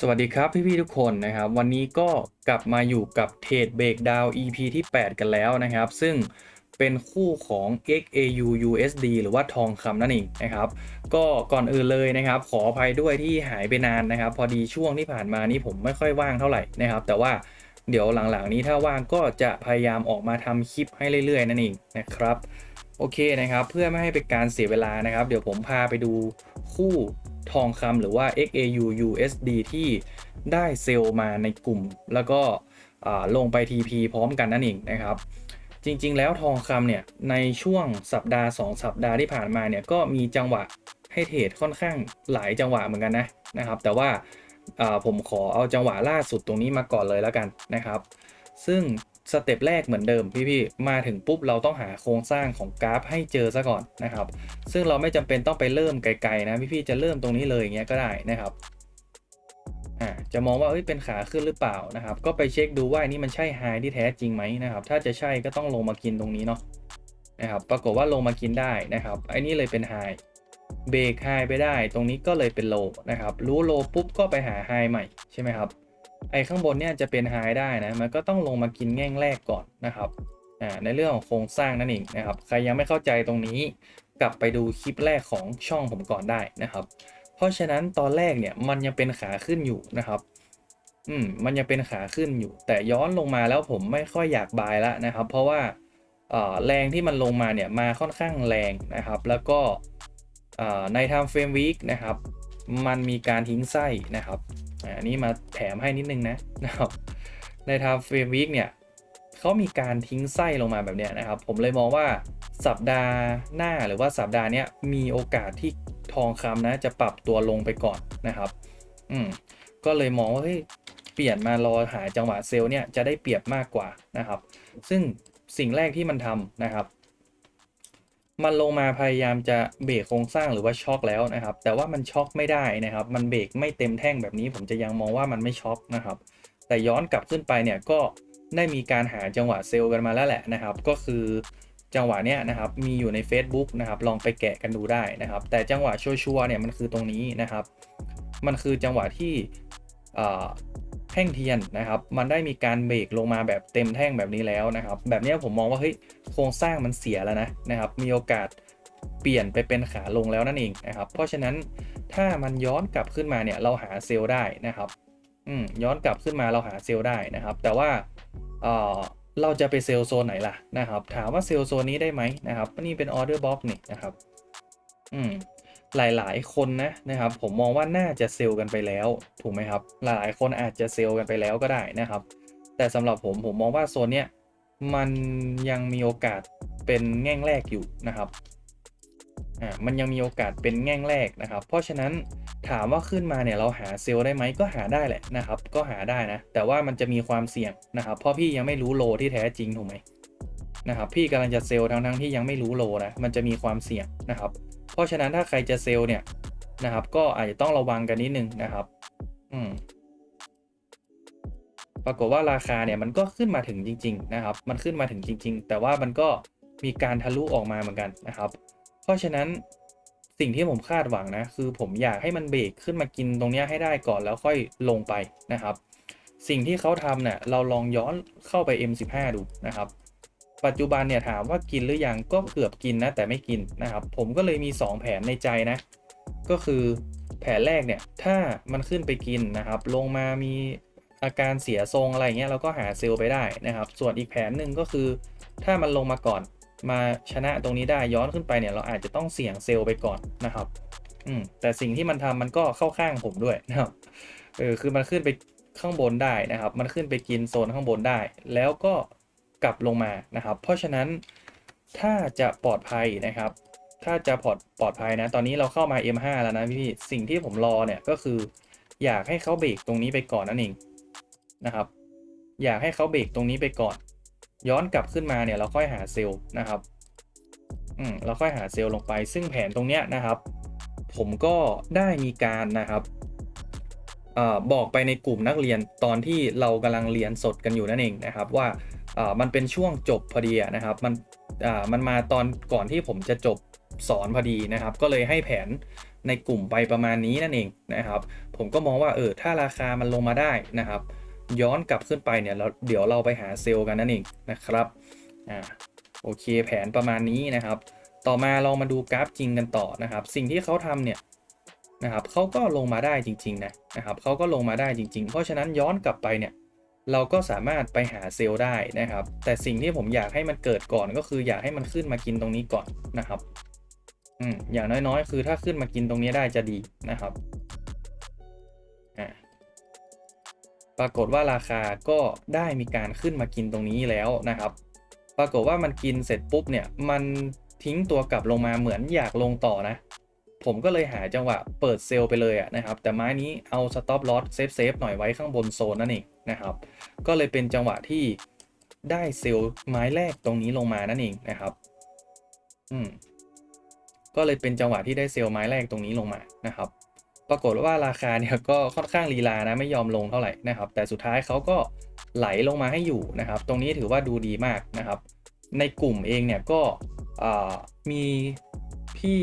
สวัสดีครับพี่ๆทุกคนนะครับวันนี้ก็กลับมาอยู่กับเทรดเบรกดาว EP ที่ 8 กันแล้วนะครับ ซึ่งเป็นคู่ของ XAU USD หรือว่าทองคำนั่นเองนะครับ ก็ก่อนอื่นเลยนะครับ ขออภัยด้วยที่หายไปนานนะครับ พอดีช่วงที่ผ่านมานี่ผมไม่ค่อยว่างเท่าไหร่นะครับ แต่ว่าเดี๋ยวหลังๆนี้ถ้าว่างก็จะพยายามออกมาทำคลิปให้เรื่อยๆ นั่นเองนะครับโอเคนะครับ เพื่อไม่ให้เป็นการเสียเวลานะครับ เดี๋ยวผมพาไปดูคู่ ทองคำหรือว่า XAU USD ที่ได้เซลล์มาในกลุ่ม แล้วก็ลงไป TP พร้อมกันนั่นเองนะครับ จริงๆ แล้วทองคำเนี่ย ในช่วงสัปดาห์ 2 สัปดาห์ที่ผ่านมาเนี่ย ก็มีจังหวะให้เทรดค่อนข้างหลายจังหวะเหมือนกันนะนะครับ แต่ว่าอ่าผมขอเอาจังหวะล่าสุดตรงนี้มาก่อนเลยแล้วกันนะครับ ซึ่ง สเต็ปแรกเหมือนเดิมพี่ๆมาถึงปุ๊บเราต้องหาโครงสร้างของกราฟให้เจอซะก่อนนะครับ ซึ่งเราไม่จำเป็นต้องไปเริ่มไกลๆนะพี่ๆจะเริ่มตรงนี้เลยอย่างเงี้ยก็ได้นะครับอ่าจะมองว่าเอ้ยเป็นขาขึ้นหรือเปล่านะครับ ก็ไปเช็คดูว่านี่มันใช่ไฮที่แท้จริงไหมนะครับ ถ้าจะใช่ก็ต้องลงมากินตรงนี้เนาะนะครับ ปรากฏว่าลงมากินได้นะครับไอ้นี่เลยเป็นไฮเบรกไฮไปได้ ตรงนี้ก็เลยเป็นโลนะครับ รู้โลปุ๊บก็ไปหาไฮใหม่ใช่ไหมครับ ไอ้ข้างบนเนี่ยจะเป็นไฮได้นะ มันก็ต้องลงมากินแง่งแรกก่อนนะครับอ่าในเรื่องของโครงสร้างนั่นเองนะครับ ใครยังไม่เข้าใจตรงนี้ กลับไปดูคลิปแรกของช่องผมก่อนได้นะครับ เพราะฉะนั้นตอนแรกเนี่ยมันยังเป็นขาขึ้นอยู่นะครับ อืมมันยังเป็นขาขึ้นอยู่ แต่ย้อนลงมาแล้วผมไม่ค่อยอยากบายแล้วนะครับ เพราะว่าเอ่อแรงที่มันลงมาเนี่ยมาค่อนข้างแรงนะครับ แล้วก็อ่อใน time frame week นะครับ มันมีการทิ้งไส้นะครับ อันนี้มาแถมให้นิดนึงนะนะครับใน time frame week เนี่ยเขามีการทิ้งไส้ลงมาแบบเนี้ยนะครับ ผมเลยมองว่าสัปดาห์หน้าหรือว่าสัปดาห์เนี้ยมีโอกาสที่ทองคำนะจะปรับตัวลงไปก่อนนะครับ อืมก็เลยมองว่าเฮ้ยเปลี่ยนมารอหาจังหวะเซลล์เนี่ยจะได้เปรียบมากกว่านะครับ ซึ่งสิ่งแรกที่มันทำนะครับ มันลงมาพยายามจะเบรกโครงสร้างหรือว่าช็อกแล้วนะครับ แต่ว่ามันช็อกไม่ได้นะครับ มันเบรกไม่เต็มแท่งแบบนี้ผมจะยังมองว่ามันไม่ช็อกนะครับ แต่ย้อนกลับขึ้นไปเนี่ยก็ได้มีการหาจังหวะเซลล์กันมาแล้วแหละนะครับ ก็คือจังหวะเนี้ยนะครับมีอยู่ใน Facebook นะครับลองไปแกะกันดูได้นะครับ แต่จังหวะชัวร์เนี่ยมันคือตรงนี้นะครับ มันคือจังหวะที่ แท่งเทียนนะครับ มันได้มีการเบรกลงมาแบบเต็มแท่งแบบนี้แล้วนะครับ แบบนี้ผมมองว่าเฮ้ยโครงสร้างมันเสียแล้วนะนะครับ มีโอกาสเปลี่ยนไปเป็นขาลงแล้วนั่นเองนะครับ เพราะฉะนั้นถ้ามันย้อนกลับขึ้นมาเนี่ยเราหาเซลล์ได้นะครับอืมย้อนกลับขึ้นมาเราหาเซลล์ได้นะครับ แต่ว่าเออเราจะไปเซลล์โซนไหนล่ะนะครับ ถามว่าเซลล์โซนนี้ได้ไหมนะครับนี่เป็นออเดอร์บ็อกนี่นะครับ อืม หลายๆ คนนะนะครับ ผมมองว่าน่าจะเซลล์กันไปแล้วถูกไหมครับ หลายๆคนอาจจะเซลล์กันไปแล้วก็ได้นะครับ แต่สำหรับผมผมมองว่าโซนเนี้ยมันยังมีโอกาสเป็นแง่งแรกอยู่นะครับอ่ามันยังมีโอกาสเป็นแง่งแรกนะครับ เพราะฉะนั้นถามว่าขึ้นมาเนี่ยเราหาเซลล์ได้ไหมก็หาได้แหละนะครับ ก็หาได้นะ แต่ว่ามันจะมีความเสี่ยงนะครับเพราะพี่ยังไม่รู้โลที่แท้จริงถูกไหมนะครับพี่กำลังจะเซลล์ทั้งๆที่ยังไม่รู้โลนะมันจะมีความเสี่ยงนะครับ เพราะฉะนั้นถ้าใครจะเซลล์เนี่ยนะครับ ก็อาจจะต้องระวังกันนิดนึงนะครับ อืมปรากฏว่าราคาเนี่ยมันก็ขึ้นมาถึงจริง ๆ นะครับ มันขึ้นมาถึงจริง ๆ แต่ว่ามันก็มีการทะลุออกมาเหมือนกันนะครับ เพราะฉะนั้นสิ่งที่ผมคาดหวังนะ คือผมอยากให้มันเบรกขึ้นมากินตรงนี้ให้ได้ก่อนแล้วค่อยลงไปนะครับ สิ่งที่เขาทำเนี่ยเราลองย้อนเข้าไป M15 ดูนะครับ ปัจจุบันเนี่ยถามว่ากินหรือยังก็เกือบกินนะแต่ไม่กินนะครับ ผมก็เลยมี 2 แผนในใจนะ ก็คือแผนแรกเนี่ยถ้ามันขึ้นไปกินนะครับ ลงมามีอาการเสียทรงอะไรเงี้ยเราก็หาเซลล์ไปได้นะครับ ส่วนอีกแผนหนึ่งก็คือ ถ้ามันลงมาก่อนมาชนะตรงนี้ได้ย้อนขึ้นไปเนี่ยเราอาจจะต้องเสี่ยงเซลล์ไปก่อนนะครับอืมแต่สิ่งที่มันทำมันก็เข้าข้างผมด้วยนะครับเออคือมันขึ้นไปข้างบนได้นะครับ มันขึ้นไปกินโซนข้างบนได้ แล้วก็ กลับลงมานะครับ เพราะฉะนั้นถ้าจะปลอดภัยนะครับ ถ้าจะปลอดปลอดภัยนะ ตอนนี้เราเข้ามา M5 แล้วนะพี่สิ่งที่ผมรอเนี่ยก็คือ อยากให้เขาเบรกตรงนี้ไปก่อนนั่นเองนะครับ อยากให้เขาเบรกตรงนี้ไปก่อน ย้อนกลับขึ้นมาเนี่ยเราค่อยหาเซลล์นะครับอืมเราค่อยหาเซลล์ลงไป ซึ่งแผนตรงเนี้ยนะครับ ผมก็ได้มีการนะครับอ่อบอกไปในกลุ่มนักเรียนตอนที่เรากำลังเรียนสดกันอยู่นั่นเองนะครับว่า มันเป็นช่วงจบพอดีนะครับ มันมันมาตอนก่อนที่ผมจะจบสอนพอดีนะครับ ก็เลยให้แผนในกลุ่มไปประมาณนี้นั่นเองนะครับ ผมก็มองว่าเออถ้าราคามันลงมาได้นะครับ ย้อนกลับขึ้นไปเนี่ยเราเดี๋ยวเราไปหาเซลล์กันนั่นเองนะครับอ่าโอเคแผนประมาณนี้นะครับ ต่อมาเรามาดูกราฟจริงกันต่อนะครับ สิ่งที่เขาทำเนี่ยนะครับเขาก็ลงมาได้จริงๆนะนะครับเขาก็ลงมาได้จริง ๆ เพราะฉะนั้นย้อนกลับไปเนี่ย เราก็สามารถไปหาเซลล์ได้นะครับ แต่สิ่งที่ผมอยากให้มันเกิดก่อนก็คืออยากให้มันขึ้นมากินตรงนี้ก่อนนะครับอืมอย่างน้อยๆ คือถ้าขึ้นมากินตรงนี้ได้จะดีนะครับอ่าปรากฏว่าราคาก็ได้มีการขึ้นมากินตรงนี้แล้วนะครับ ปรากฏว่ามันกินเสร็จปุ๊บเนี่ยมันทิ้งตัวกลับลงมาเหมือนอยากลงต่อนะ ผมก็เลยหาจังหวะเปิดเซลล์ไปเลยอะนะครับ แต่ไม้นี้เอาสต็อปลอสเซฟเซฟหน่อยไว้ข้างบนโซนนั่นเอง นะครับ ก็เลยเป็นจังหวะที่ได้เซลล์ไม้แรกตรงนี้ลงมานั่นเองนะครับ อืม ก็เลยเป็นจังหวะที่ได้เซลล์ไม้แรกตรงนี้ลงมานะครับ ปรากฏว่าราคาเนี่ยก็ค่อนข้างลีลานะไม่ยอมลงเท่าไหร่นะครับ แต่สุดท้ายเขาก็ไหลลงมาให้อยู่นะครับ ตรงนี้ถือว่าดูดีมากนะครับ ในกลุ่มเองเนี่ยก็มีพี่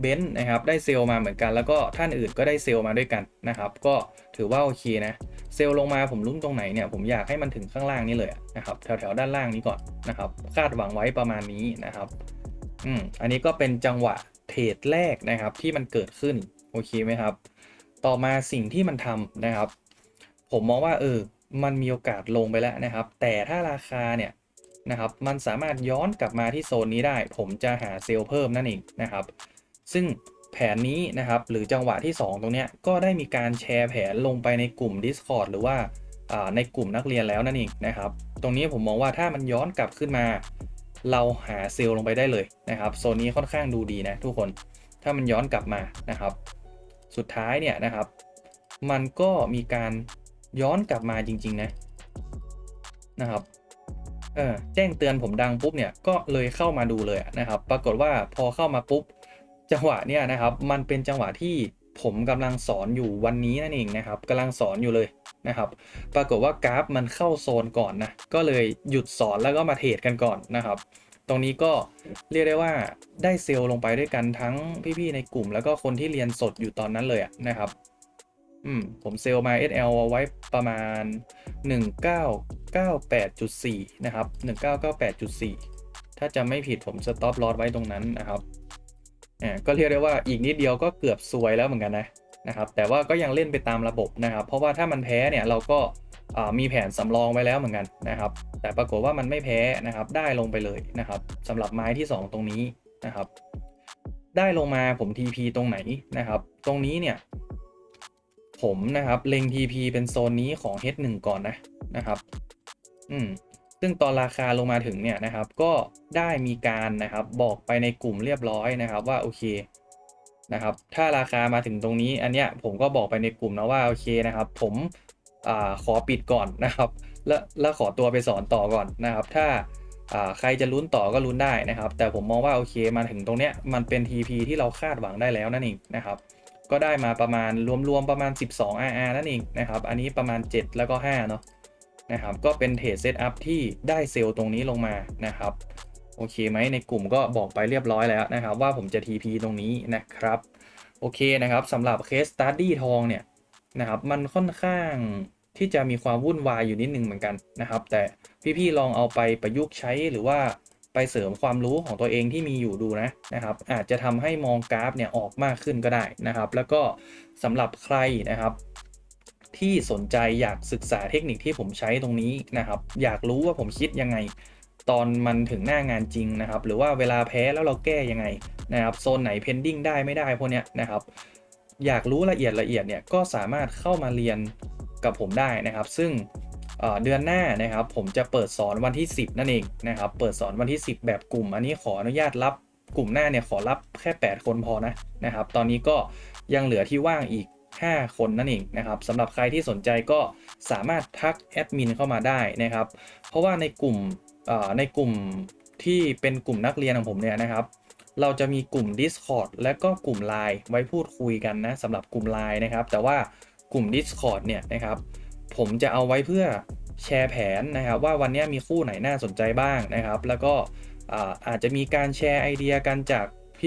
เบนซ์นะครับได้เซลล์มาเหมือนกันแล้วก็ท่านอื่นก็ได้เซลล์มาด้วยกันนะครับก็ถือว่าโอเคนะเซลล์ลงมาผมลุ้นตรงไหนเนี่ยผมอยากให้มันถึงข้างล่างนี้เลยนะครับแถวๆด้านล่างนี้ก่อนนะครับคาดหวังไว้ประมาณนี้นะครับอืมอันนี้ก็เป็นจังหวะเทรดแรกนะครับที่มันเกิดขึ้นโอเคไหมครับ ต่อมาสิ่งที่มันทำนะครับ ผมมองว่าเออมันมีโอกาสลงไปแล้วนะครับ แต่ถ้าราคาเนี่ยนะครับมันสามารถย้อนกลับมาที่โซนนี้ได้ ผมจะหาเซลล์เพิ่มนั่นเองนะครับ ซึ่งแผนนี้นะครับหรือจังหวะที่ 2 ตรงนี้ก็ได้มีการแชร์แผนลงไปในกลุ่ม Discord หรือว่าในกลุ่มนักเรียนแล้วนั่นเองนะครับ ตรงนี้ผมมองว่าถ้ามันย้อนกลับขึ้นมา เราหาเซลล์ลงไปได้เลยนะครับโซนนี้ค่อนข้างดูดีนะทุกคนถ้ามันย้อนกลับมานะครับ สุดท้ายเนี่ยนะครับ มันก็มีการย้อนกลับมาจริง ๆ นะนะครับเออแจ้งเตือนผมดังปุ๊บเนี่ยก็เลยเข้ามาดูเลยนะครับ ปรากฏว่าพอเข้ามาปุ๊บ จังหวะเนี่ยนะครับมันเป็นจังหวะที่ผมกำลังสอนอยู่วันนี้นั่นเองนะครับกำลังสอนอยู่เลยนะครับ ปรากฏว่ากราฟมันเข้าโซนก่อนนะก็เลยหยุดสอนแล้วก็มาเทรดกันก่อนนะครับ ตรงนี้ก็เรียกได้ว่าได้เซลล์ลงไปด้วยกันทั้งพี่ๆในกลุ่ม แล้วก็คนที่เรียนสดอยู่ตอนนั้นเลยนะครับอืมผมเซลล์มา SL เอาไว้ประมาณ 1998.4 นะครับ 1998.4 ถ้าจะไม่ผิดผมสต็อปลอสไว้ตรงนั้นนะครับ อ่าก็เรียกได้ว่าอีกนิดเดียวก็เกือบซวยแล้วเหมือนกันนะนะครับแต่ว่าก็ยังเล่นไปตามระบบนะครับ เพราะว่าถ้ามันแพ้เนี่ยเราก็มีแผนสำรองไว้แล้วเหมือนกันนะครับ แต่ปรากฏว่ามันไม่แพ้นะครับ ได้ลงไปเลยนะครับสำหรับไม้ที่ 2 ตรงนี้นะครับ ได้ลงมาผม TP ตรงไหนนะครับ ตรงนี้เนี่ย ผมนะครับเล็ง TP เป็นโซนนี้ของ H1 ก่อนนะนะครับ อืม ซึ่งตอนราคาลงมาถึงเนี่ยนะครับ ก็ได้มีการนะครับบอกไปในกลุ่มเรียบร้อยนะครับว่าโอเคนะครับ ถ้าราคามาถึงตรงนี้อันเนี้ยผมก็บอกไปในกลุ่มนะว่าโอเคนะครับ ผมอขอปิดก่อนนะครับ แล้วแล้วขอตัวไปสอนต่อก่อนนะครับ ถ้าใครจะลุ้นต่อก็ลุ้นได้นะครับ แต่ผมมองว่าโอเคมาถึงตรงเนี้ยมันเป็น TP ที่เราคาดหวังได้แล้วนั่นเองนะครับ ก็ได้มาประมาณรวมๆประมาณ 12 RR นั่นเองนะครับ อันนี้ประมาณ 7 แล้วก็5เนาะ นะครับ ก็เป็นเทรดเซตอัพที่ได้เซลล์ตรงนี้ลงมานะครับ โอเคไหมในกลุ่มก็บอกไปเรียบร้อยแล้วนะครับ ว่าผมจะ TP ตรงนี้นะครับ โอเคนะครับสำหรับเคสสตาร์ดี้ทองเนี่ยนะครับมันค่อนข้างที่จะมีความวุ่นวายอยู่นิดนึงเหมือนกันนะครับ แต่พี่ๆลองเอาไปประยุกต์ใช้หรือว่าไปเสริมความรู้ของตัวเองที่มีอยู่ดูนะนะครับ อาจจะทำให้มองกราฟเนี่ยออกมากขึ้นก็ได้นะครับ แล้วก็สำหรับใครนะครับ ที่สนใจอยากศึกษาเทคนิคที่ผมใช้ตรงนี้นะครับ อยากรู้ว่าผมคิดยังไง ตอนมันถึงหน้างานจริงนะครับ หรือว่าเวลาแพ้แล้วเราแก้ยังไงนะครับโซนไหนเพนดิ้งได้ไม่ได้พวกเนี้ยนะครับ อยากรู้ละเอียดละเอียดเนี่ยก็สามารถเข้ามาเรียนกับผมได้นะครับ ซึ่งเดือนหน้านะครับ ผมจะเปิดสอนวันที่ 10 นั่นเองนะครับ เปิดสอนวันที่ 10 แบบกลุ่ม อันนี้ขออนุญาตรับกลุ่มหน้าเนี่ยขอรับแค่ 8 คนพอนะนะครับ ตอนนี้ก็ยังเหลือที่ว่างอีก 5 คนนั่นเองนะครับสำหรับใครที่สนใจก็สามารถทักแอดมินเข้ามาได้นะครับ เพราะว่าในกลุ่มในกลุ่มที่เป็นกลุ่มนักเรียนของผมเนี่ยนะครับ เราจะมีกลุ่ม Discord และก็กลุ่ม Line ไว้พูดคุยกันนะสำหรับกลุ่ม Line นะครับ แต่ว่ากลุ่ม Discord เนี่ยนะครับ ผมจะเอาไว้เพื่อแชร์แผนนะครับ ว่าวันนี้มีคู่ไหนน่าสนใจบ้างนะครับ แล้วก็อาจจะมีการแชร์ไอเดียกันจาก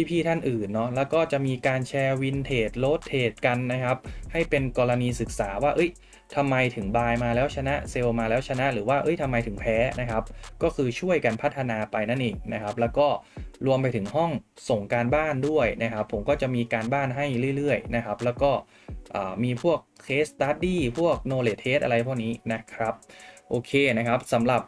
พี่ๆท่านอื่นเนาะแล้วก็จะมีการแชร์วินเทจโลดเทรดกันนะครับ ให้เป็นกรณีศึกษาว่าเอ้ยทำไมถึงบายมาแล้วชนะเซลล์มาแล้วชนะ หรือว่าเอ้ยทำไมถึงแพ้นะครับ ก็คือช่วยกันพัฒนาไปนั่นเองนะครับ แล้วก็รวมไปถึงห้องส่งการบ้านด้วยนะครับ ผมก็จะมีการบ้านให้เรื่อยๆนะครับ แล้วก็มีพวก case study พวก knowledge t e อะไรพวกนี้นะครับ โอเคนะครับสำหรับ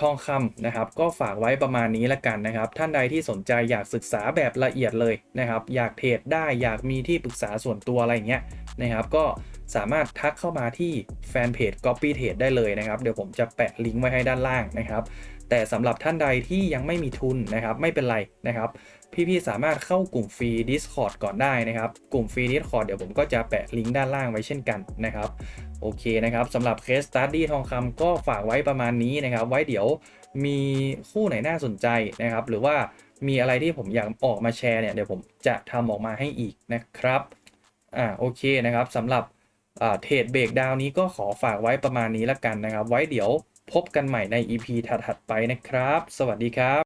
ทองคำนะครับ ก็ฝากไว้ประมาณนี้ละกันนะครับ ท่านใดที่สนใจอยากศึกษาแบบละเอียดเลยนะครับ อยากเทรดได้อยากมีที่ปรึกษาส่วนตัวอะไรเงี้ยนะครับ ก็สามารถทักเข้ามาที่แฟนเพจ Copy Trade ได้เลยนะครับ เดี๋ยวผมจะแปะลิงก์ไว้ให้ด้านล่างนะครับ แต่สำหรับท่านใดที่ยังไม่มีทุนนะครับ ไม่เป็นไรนะครับ พี่ๆสามารถเข้ากลุ่มฟรี Discord ก่อนได้นะครับ กลุ่มฟรี Discord เดี๋ยวผมก็จะแปะลิงก์ด้านล่างไว้เช่นกันนะครับ โอเคนะครับสำหรับเคสตัดดี้ทองคำก็ฝากไว้ประมาณนี้นะครับ ไว้เดี๋ยวมีคู่ไหนน่าสนใจนะครับ หรือว่ามีอะไรที่ผมอยากออกมาแชร์เนี่ยเดี๋ยวผมจะทำออกมาให้อีกนะครับอ่าโอเคนะครับสำหรับอ่าเทรดเบรกดาวนี้ก็ขอฝากไว้ประมาณนี้ละกันนะครับ ไว้เดี๋ยวพบกันใหม่ใน EP ถัดๆไปนะครับ สวัสดีครับ